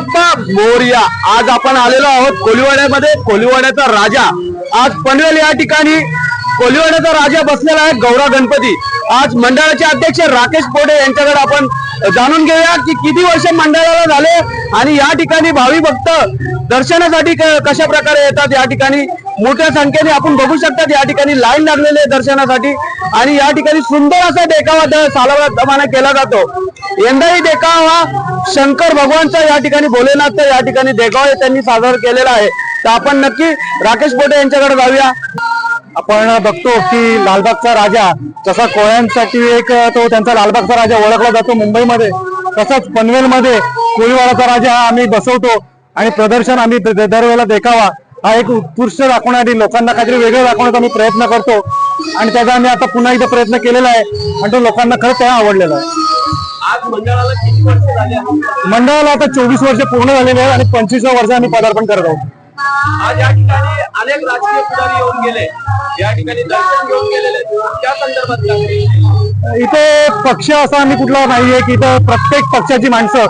बाप्पा मोरया. आज आपण आलेलो आहोत कोलिवाड्यामध्ये. कोलिवाड्याचा राजा. आज पनवेल या ठिकाणी कोलिवाड्याचा राजा बसलेला आहे गौरा गणपती. आज मंडळाचे अध्यक्ष राकेश पोडे यांच्याकडे आपण जाणून घेऊया की किती वर्ष मंडळाला झाले आणि या ठिकाणी भावी भक्त दर्शनासाठी कशा प्रकारे येतात या ठिकाणी? मोठ्या संख्येने आपण बघू शकतात या ठिकाणी लाईन लागलेली आहे दर्शनासाठी. आणि या ठिकाणी सुंदर असा देखावा द- सालाबाद केला जातो. यंदाही देखावा शंकर भगवानचा या ठिकाणी भोलेनाथचा या ठिकाणी देखावा त्यांनी सादर केलेला आहे. तर आपण नक्की राकेश पोटे यांच्याकडे जाऊया. आपण बघतो की लालबागचा राजा जसा कोळ्यांसाठी एक तो त्यांचा लालबागचा राजा ओळखला जातो मुंबईमध्ये तसाच पनवेलमध्ये कोळीवाडाचा राजा हा आम्ही बसवतो. आणि प्रदर्शन आम्ही दरवेळेला देखावा. हा एक उत्कृष्ट दाखवण्यासाठी लोकांना काहीतरी वेगळं दाखवण्याचा आम्ही प्रयत्न करतो आणि त्याचा आम्ही आता पुन्हा एकदा प्रयत्न केलेला आहे आणि तो लोकांना खरंच त्या आवडलेला आहे आज मंडळाला किती वर्ष झाली आहेत? मंडळाला आता चोवीस वर्ष पूर्ण झालेली आहे आणि पंचवीसव्या वर्ष आम्ही पदार्पण करत आहोत आज या ठिकाणी अनेक राजकीय पुढारी येऊन गेले या ठिकाणी दर्शन घेऊन गेलेले. त्या संदर्भात? इथे पक्ष असा आम्ही कुठला नाहीये की इथं प्रत्येक पक्षाची माणसं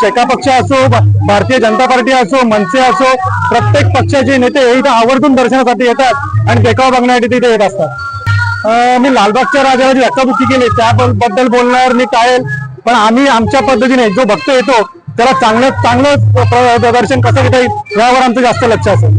शेका पक्ष असो भारतीय जनता पार्टी असो मनसे असो प्रत्येक पक्षाचे नेते हे इथं आवर्जून दर्शनासाठी येतात आणि देखावा बघण्यासाठी तिथे येत असतात. मी लालबागच्या राजाला जी धक्काबुक्की केली त्याबद्दल बोलणार मी टाळेल पण आम्ही आमच्या पद्धतीने जो भक्त येतो त्याला चांगलं चांगलं प्र- दर्शन कसं घेता येईल यावर आमचं जास्त लक्ष असेल.